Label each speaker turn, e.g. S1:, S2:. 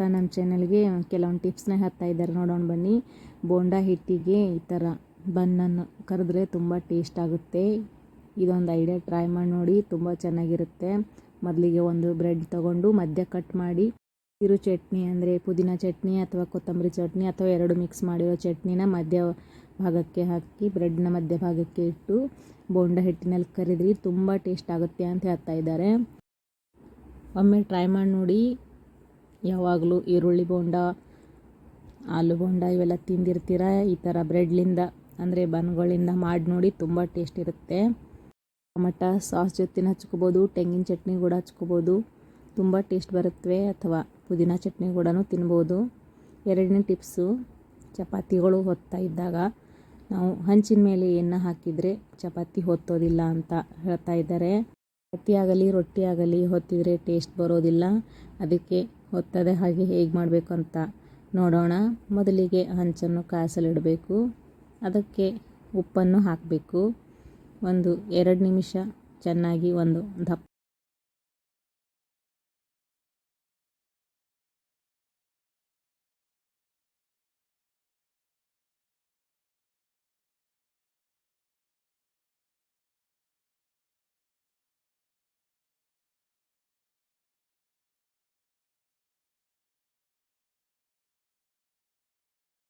S1: ಇವತ್ತು ನಮ್ಮ ಚಾನಲ್ಗೆ ಕೆಲವೊಂದು ಟಿಪ್ಸ್ನ ಹೇಳ್ತಾ ಇದ್ದಾರೆ. ನೋಡೋಣ ಬನ್ನಿ. ಬೋಂಡಾ ಹಿಟ್ಟಿಗೆ ಈ ಥರ ಬನ್ನನ್ನು ಕರೆದ್ರೆ ತುಂಬ ಟೇಸ್ಟ್ ಆಗುತ್ತೆ. ಇದೊಂದು ಐಡಿಯಾ ಟ್ರೈ ಮಾಡಿ ನೋಡಿ, ತುಂಬ ಚೆನ್ನಾಗಿರುತ್ತೆ. ಮೊದಲಿಗೆ ಒಂದು ಬ್ರೆಡ್ ತೊಗೊಂಡು ಮಧ್ಯ ಕಟ್ ಮಾಡಿ ತಿರು ಚಟ್ನಿ ಅಂದರೆ ಪುದೀನ ಚಟ್ನಿ ಅಥವಾ ಕೊತ್ತಂಬರಿ ಚಟ್ನಿ ಅಥವಾ ಎರಡು ಮಿಕ್ಸ್ ಮಾಡಿರೋ ಚಟ್ನಿನ ಮಧ್ಯ ಭಾಗಕ್ಕೆ ಹಾಕಿ ಬ್ರೆಡ್ನ ಮಧ್ಯ ಭಾಗಕ್ಕೆ ಇಟ್ಟು ಬೋಂಡ ಹಿಟ್ಟಿನಲ್ಲಿ ಕರಿದ್ರಿ ತುಂಬ ಟೇಸ್ಟ್ ಆಗುತ್ತೆ ಅಂತ ಹೇಳ್ತಾ ಇದ್ದಾರೆ. ಒಮ್ಮೆ ಟ್ರೈ ಮಾಡಿ ನೋಡಿ. ಯಾವಾಗಲೂ ಈರುಳ್ಳಿ ಬೋಂಡ, ಆಲೂ ಬೋಂಡ ಇವೆಲ್ಲ ತಿಂದಿರ್ತೀರ? ಈ ಥರ ಬ್ರೆಡ್ಲಿಂದ, ಅಂದರೆ ಬನ್ಗಳಿಂದ ಮಾಡಿ ನೋಡಿ ತುಂಬ ಟೇಸ್ಟ್ ಇರುತ್ತೆ. ಟೊಮಟ ಸಾಸ್ ಜೊತೆ ಹಚ್ಕೋಬೋದು, ತೆಂಗಿನ ಚಟ್ನಿ ಕೂಡ ಹಚ್ಕೋಬೋದು. ತುಂಬ ಟೇಸ್ಟ್ ಬರುತ್ತವೆ ಅಥವಾ ಪುದೀನ ಚಟ್ನಿ ಕೂಡ ತಿನ್ಬೋದು. ಎರಡನೇ ಟಿಪ್ಸು, ಚಪಾತಿಗಳು ಹೊತ್ತಾ ಇದ್ದಾಗ ನಾವು ಹಂಚಿನ ಮೇಲೆ ಎಣ್ಣೆ ಹಾಕಿದರೆ ಚಪಾತಿ ಹೊತ್ತೋದಿಲ್ಲ ಅಂತ ಹೇಳ್ತಾ ಇದ್ದಾರೆ. ಚಪಾತಿ ಆಗಲಿ, ರೊಟ್ಟಿ ಆಗಲಿ ಹೊತ್ತಿದರೆ ಟೇಸ್ಟ್ ಬರೋದಿಲ್ಲ. ಅದಕ್ಕೆ ಹೊತ್ತದೆ ಹಾಗೆ ಹೇಗೆ ಮಾಡಬೇಕು ಅಂತ ನೋಡೋಣ. ಮೊದಲಿಗೆ ಹಂಚನ್ನು ಕಾಸಲಿಡಬೇಕು ಅದಕ್ಕೆ ಉಪ್ಪನ್ನು ಹಾಕಬೇಕು. ಒಂದು ಎರಡು ನಿಮಿಷ ಚೆನ್ನಾಗಿ ಒಂದು ದಪ್ಪ